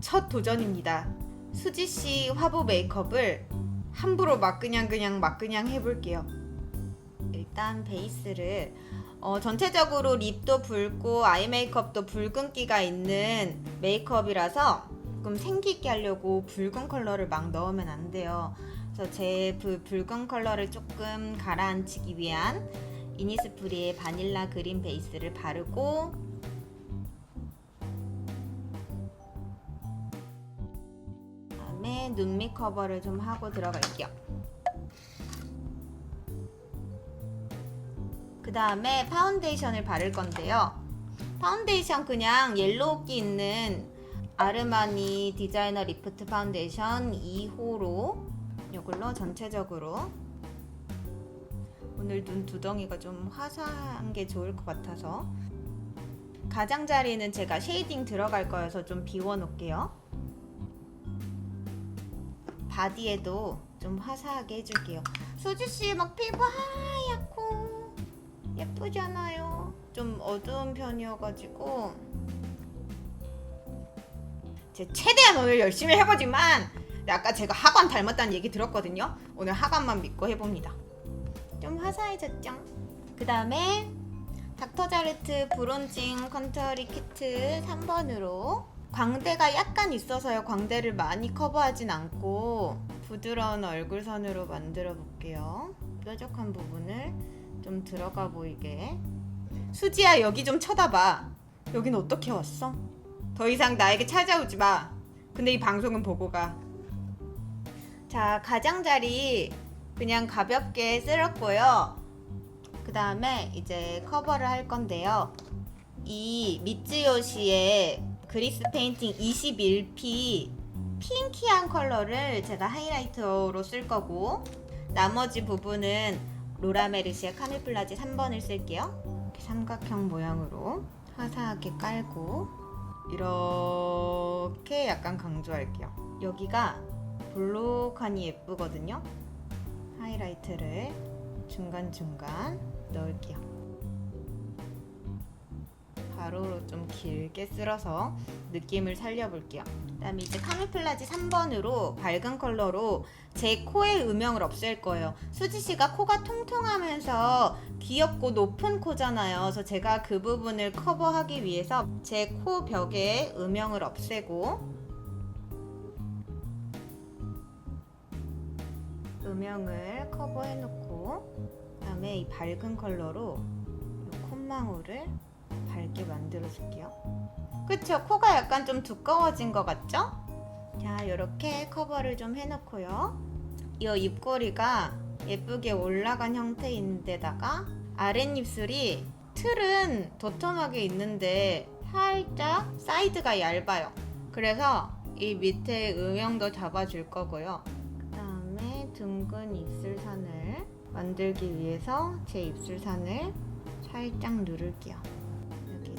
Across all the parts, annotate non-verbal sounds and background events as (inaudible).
첫 도전입니다. 수지 씨 화보 메이크업을 함부로 막 그냥 그냥 막 그냥 해볼게요. 일단 베이스를 어, 전체적으로 립도 붉고 아이 메이크업도 붉은기가 있는 메이크업이라서 조금 생기있게 하려고 붉은 컬러를 막 넣으면 안 돼요. 그래서 제그 붉은 컬러를 조금 가라앉히기 위한 이니스프리의 바닐라 그린 베이스를 바르고 눈 메이커버를 좀 하고 들어갈게요. 그 다음에 파운데이션을 바를 건데요. 파운데이션 그냥 옐로우기 있는 아르마니 디자이너 리프트 파운데이션 2호로 이걸로 전체적으로 오늘 눈 두덩이가 좀 화사한 게 좋을 것 같아서 가장자리는 제가 쉐이딩 들어갈 거여서 좀 비워 놓을게요. 바디에도 좀 화사하게 해줄게요. 수지씨 막 피부 하얗고 예쁘잖아요. 좀 어두운 편이어가지고 제 최대한 오늘 열심히 해보지만 아까 제가 하관 닮았다는 얘기 들었거든요. 오늘 하관만 믿고 해봅니다. 좀 화사해졌죠? 그 다음에 닥터자르트 브론징 컨투어리 키트 3번으로 광대가 약간 있어서요. 광대를 많이 커버하진 않고 부드러운 얼굴선으로 만들어 볼게요. 뾰족한 부분을 좀 들어가 보이게. 수지야 여기 좀 쳐다봐. 여긴 어떻게 왔어? 더 이상 나에게 찾아오지 마. 근데 이 방송은 보고 가. 자 가장자리 그냥 가볍게 쓸었고요. 그 다음에 이제 커버를 할 건데요. 이 미츠요시의 그리스 페인팅 21P 핑키한 컬러를 제가 하이라이터로 쓸 거고 나머지 부분은 로라메르시의 카밀플라지 3번을 쓸게요. 삼각형 모양으로 화사하게 깔고 이렇게 약간 강조할게요. 여기가 볼록하니 예쁘거든요. 하이라이트를 중간중간 넣을게요. 가로로 좀 길게 쓸어서 느낌을 살려볼게요. 그다음에 이제 카밀플라지 3번으로 밝은 컬러로 제 코의 음영을 없앨 거예요. 수지 씨가 코가 통통하면서 귀엽고 높은 코잖아요. 그래서 제가 그 부분을 커버하기 위해서 제 코 벽에 음영을 없애고 음영을 커버해놓고 그다음에 이 밝은 컬러로 이 콧망울을 밝게 만들어 줄게요. 그쵸? 코가 약간 좀 두꺼워진 것 같죠? 자, 이렇게 커버를 좀 해놓고요. 이 입꼬리가 예쁘게 올라간 형태인데다가 아랫입술이 틀은 도톰하게 있는데 살짝 사이드가 얇아요. 그래서 이 밑에 음영도 잡아줄 거고요. 그 다음에 둥근 입술선을 만들기 위해서 제 입술선을 살짝 누를게요.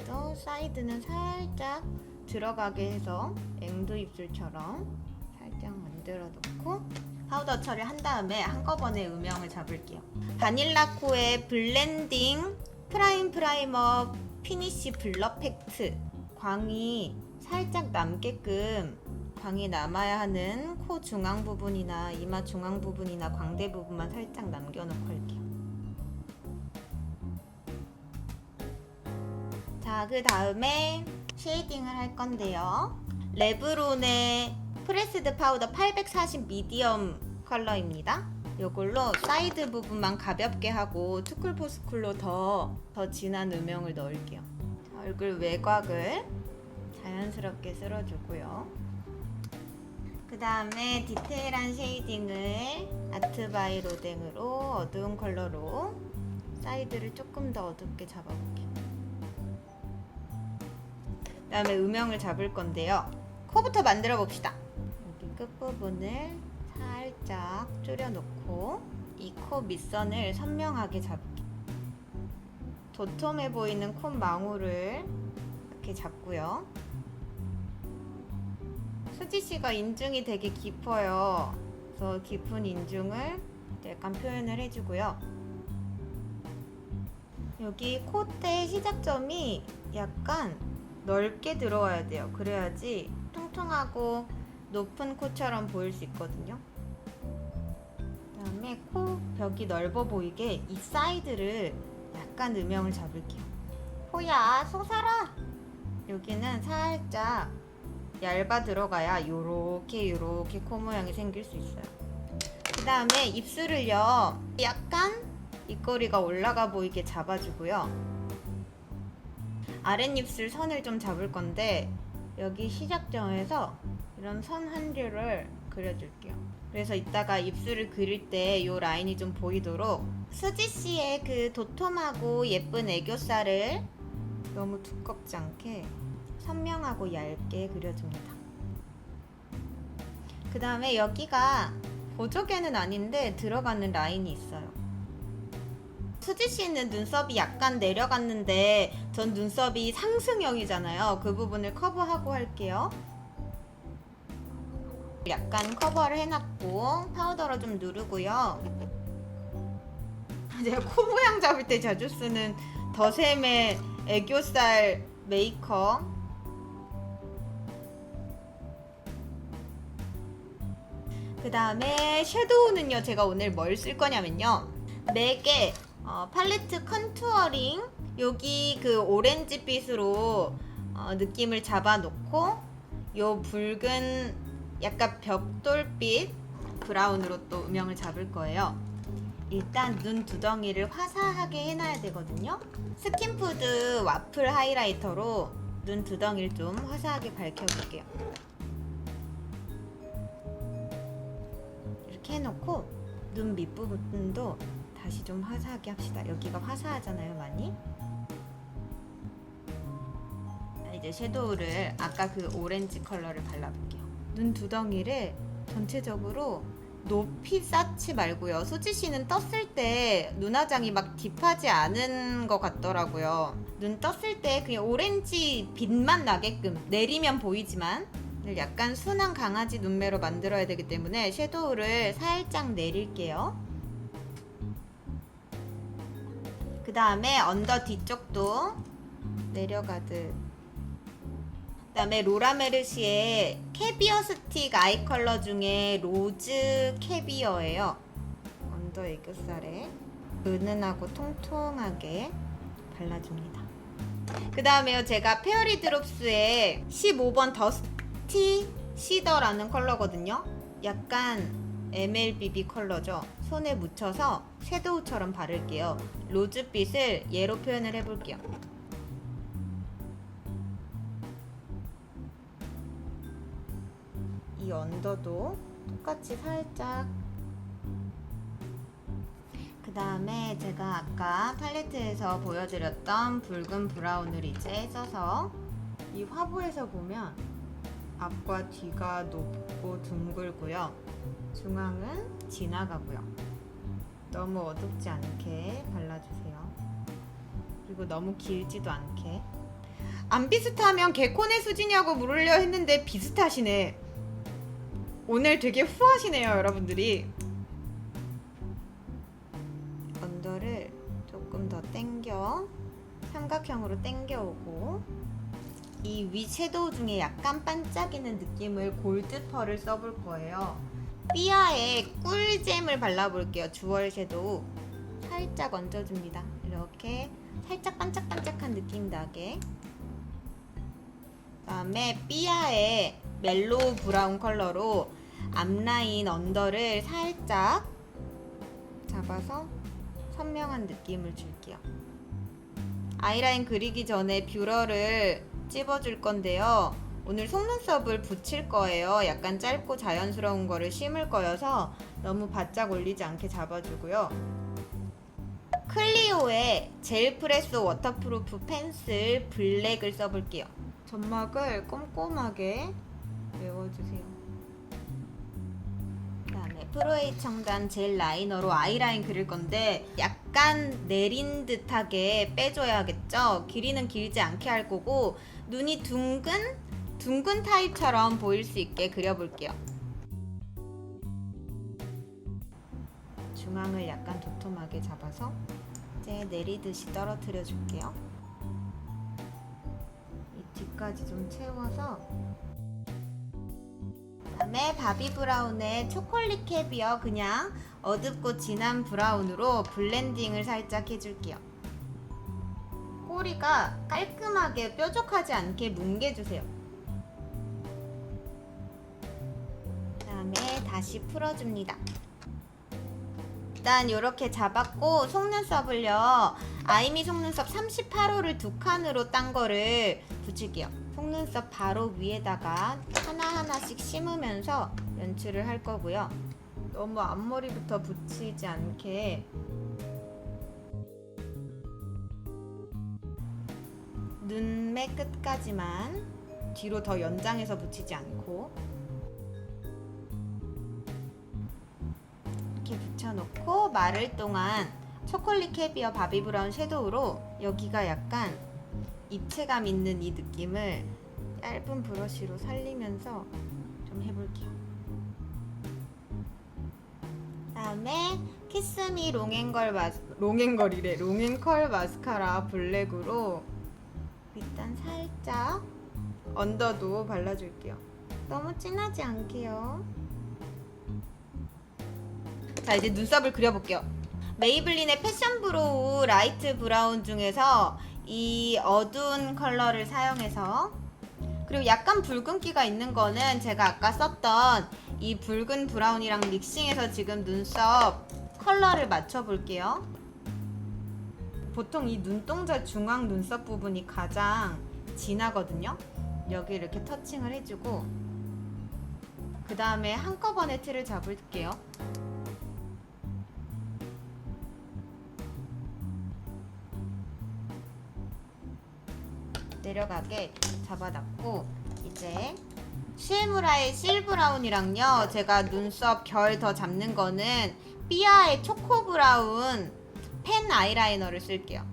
여기도 사이드는 살짝 들어가게 해서 앵두 입술처럼 살짝 만들어 놓고 파우더 처리한 다음에 한꺼번에 음영을 잡을게요. 바닐라 코의 블렌딩 프라임 프라이머 피니쉬 블러 팩트 광이 살짝 남게끔 광이 남아야 하는 코 중앙 부분이나 이마 중앙 부분이나 광대 부분만 살짝 남겨놓고 할게요. 자, 그 다음에 쉐이딩을 할 건데요. 레브론의 프레스드 파우더 840 미디엄 컬러입니다. 이걸로 사이드 부분만 가볍게 하고 투쿨포스쿨로 더, 더 진한 음영을 넣을게요. 자, 얼굴 외곽을 자연스럽게 쓸어주고요. 그 다음에 디테일한 쉐이딩을 아트바이 로댕으로 어두운 컬러로 사이드를 조금 더 어둡게 잡아볼게요. 그 다음에 음영을 잡을 건데요. 코부터 만들어 봅시다. 끝부분을 살짝 줄여놓고 이 코 밑선을 선명하게 잡기. 도톰해 보이는 콧망울을 이렇게 잡고요. 수지 씨가 인중이 되게 깊어요. 그래서 깊은 인중을 약간 표현을 해주고요. 여기 콧대 시작점이 약간 넓게 들어와야 돼요. 그래야지 통통하고 높은 코처럼 보일 수 있거든요. 그다음에 코 벽이 넓어 보이게 이 사이드를 약간 음영을 잡을게요. 코야 솟아라. 여기는 살짝 얇아 들어가야 요렇게 요렇게 코 모양이 생길 수 있어요. 그 다음에 입술을요 약간 입꼬리가 올라가 보이게 잡아주고요. 아랫입술 선을 좀 잡을 건데 여기 시작점에서 이런 선 한 줄을 그려줄게요. 그래서 이따가 입술을 그릴 때 이 라인이 좀 보이도록 수지 씨의 그 도톰하고 예쁜 애교살을 너무 두껍지 않게 선명하고 얇게 그려줍니다. 그 다음에 여기가 보조개는 아닌데 들어가는 라인이 있어요. 수지 씨는 눈썹이 약간 내려갔는데 전 눈썹이 상승형이잖아요. 그 부분을 커버하고 할게요. 약간 커버를 해놨고 파우더로 좀 누르고요. (laughs) 제가 코 모양 잡을 때 자주 쓰는 더샘의 애교살 메이커 그 다음에 섀도우는요 제가 오늘 뭘 쓸 거냐면요 맥의 어, 팔레트 컨투어링 여기 그 오렌지빛으로 어, 느낌을 잡아놓고 요 붉은 약간 벽돌빛 브라운으로 또 음영을 잡을 거예요. 일단 눈 두덩이를 화사하게 해놔야 되거든요. 스킨푸드 와플 하이라이터로 눈 두덩이를 좀 화사하게 밝혀볼게요. 이렇게 해놓고 눈 밑부분도 다시 좀 화사하게 합시다. 여기가 화사하잖아요, 많이. 이제 섀도우를 아까 그 오렌지 컬러를 발라볼게요. 눈 두덩이를 전체적으로 높이 쌓지 말고요. 수지 씨는 떴을 때 눈화장이 막 딥하지 않은 것 같더라고요. 눈 떴을 때 그냥 오렌지 빛만 나게끔 내리면 보이지만 약간 순한 강아지 눈매로 만들어야 되기 때문에 섀도우를 살짝 내릴게요. 다음에 언더 뒤쪽도 내려가듯. 그 다음에 로라 메르시의 캐비어 스틱 아이 컬러 중에 로즈 캐비어예요. 언더 애교살에 은은하고 통통하게 발라줍니다. 그 다음에요 제가 페어리 드롭스의 15번 더스티 시더라는 컬러거든요. 약간 MLBB 컬러죠. 손에 묻혀서 섀도우처럼 바를게요. 로즈빛을 얘로 표현을 해볼게요. 이 언더도 똑같이 살짝 그 다음에 제가 아까 팔레트에서 보여드렸던 붉은 브라운을 이제 써서 이 화보에서 보면 앞과 뒤가 높고 둥글고요. 중앙은 지나가고요. 너무 어둡지 않게 발라주세요. 그리고 너무 길지도 않게. 안 비슷하면 개콘의 수지냐고 물으려 했는데 비슷하시네. 오늘 되게 후하시네요, 여러분들이. 언더를 조금 더 당겨 삼각형으로 당겨오고 이 위 섀도우 중에 약간 반짝이는 느낌을 골드 펄을 써볼 거예요. 삐아에 꿀잼을 발라볼게요. 주얼 섀도우 살짝 얹어줍니다. 이렇게 살짝 반짝반짝한 느낌 나게. 그다음에 삐아의 멜로우 브라운 컬러로 앞라인 언더를 살짝 잡아서 선명한 느낌을 줄게요. 아이라인 그리기 전에 뷰러를 찝어줄 건데요. 오늘 속눈썹을 붙일 거예요. 약간 짧고 자연스러운 거를 심을 거여서 너무 바짝 올리지 않게 잡아주고요. 클리오의 젤 프레스 워터프루프 펜슬 블랙을 써볼게요. 점막을 꼼꼼하게 메워주세요. 프로에이 청단 젤 라이너로 아이라인 그릴 건데 약간 내린 듯하게 빼줘야겠죠. 길이는 길지 않게 할 거고 눈이 둥근 둥근 타입처럼 보일 수 있게 그려볼게요. 중앙을 약간 도톰하게 잡아서 이제 내리듯이 떨어뜨려 줄게요. 이 뒤까지 좀 채워서 그다음에 바비 브라운의 초콜릿 캐비어 그냥 어둡고 진한 브라운으로 블렌딩을 살짝 해줄게요. 꼬리가 깔끔하게 뾰족하지 않게 뭉개주세요. 다시 풀어줍니다. 일단 이렇게 잡았고 속눈썹을요. 아이미 속눈썹 38호를 두 칸으로 딴 거를 붙일게요. 속눈썹 바로 위에다가 하나하나씩 심으면서 연출을 할 거고요. 너무 앞머리부터 붙이지 않게. 눈매 끝까지만 뒤로 더 연장해서 붙이지 않고 붙여놓고 마를 동안 초콜릿 캐비어 바비 브라운 섀도우로 여기가 약간 입체감 있는 이 느낌을 얇은 브러쉬로 살리면서 좀 해볼게요. 다음에 키스미 롱앤걸 마스 롱앤걸이래 롱앤컬 마스카라 블랙으로 일단 살짝 언더도 발라줄게요. 너무 진하지 않게요. 자 이제 눈썹을 그려볼게요. 메이블린의 패션 브로우 라이트 브라운 중에서 이 어두운 컬러를 사용해서 그리고 약간 붉은기가 있는 거는 제가 아까 썼던 이 붉은 브라운이랑 믹싱해서 지금 눈썹 컬러를 맞춰볼게요. 보통 이 눈동자 중앙 눈썹 부분이 가장 진하거든요. 여기 이렇게 터칭을 해주고 그 다음에 한꺼번에 틀을 잡을게요. 내려가게 잡아놨고 이제 실무라의 실브라운이랑요 제가 눈썹 결 더 잡는 거는 삐아의 초코브라운 펜 아이라이너를 쓸게요.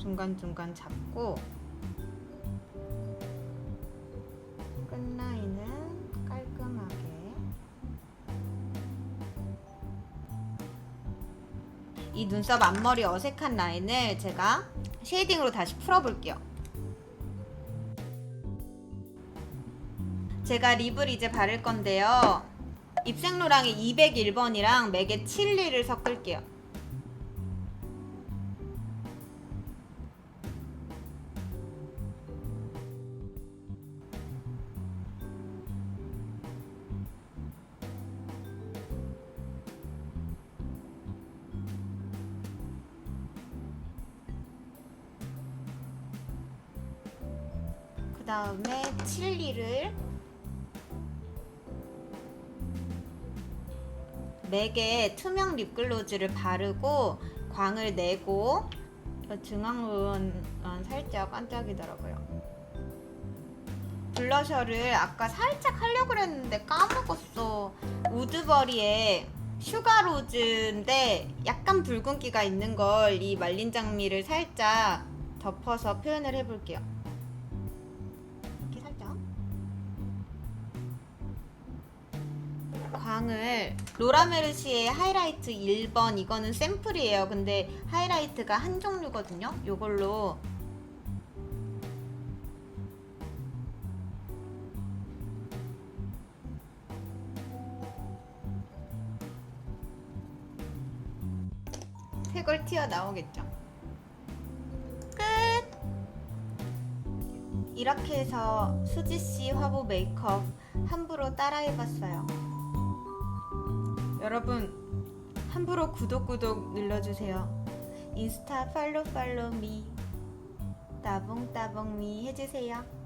중간중간 잡고 끝라인은 깔끔하게. 이 눈썹 앞머리 어색한 라인을 제가 쉐이딩으로 다시 풀어볼게요 제가 립을 이제 바를 건데요. 입생로랑의 201번이랑 맥의 칠리를 섞을게요. 맥에 투명 립글로즈를 바르고 광을 내고 저 중앙은 살짝 반짝이더라고요. 블러셔를 아까 살짝 하려고 그랬는데 까먹었어. 우드버리의 슈가로즈인데 약간 붉은기가 있는 걸 이 말린 장미를 살짝 덮어서 표현을 해볼게요. 광을 로라메르시의 하이라이트 1번 이거는 샘플이에요. 근데 하이라이트가 한 종류거든요. 요걸로 색을 튀어 나오겠죠. 끝. 이렇게 해서 수지 씨 화보 메이크업 함부로 따라해봤어요. 여러분 함부로 구독 구독 눌러주세요. 인스타 팔로 팔로 미 따봉 따봉 미 해주세요.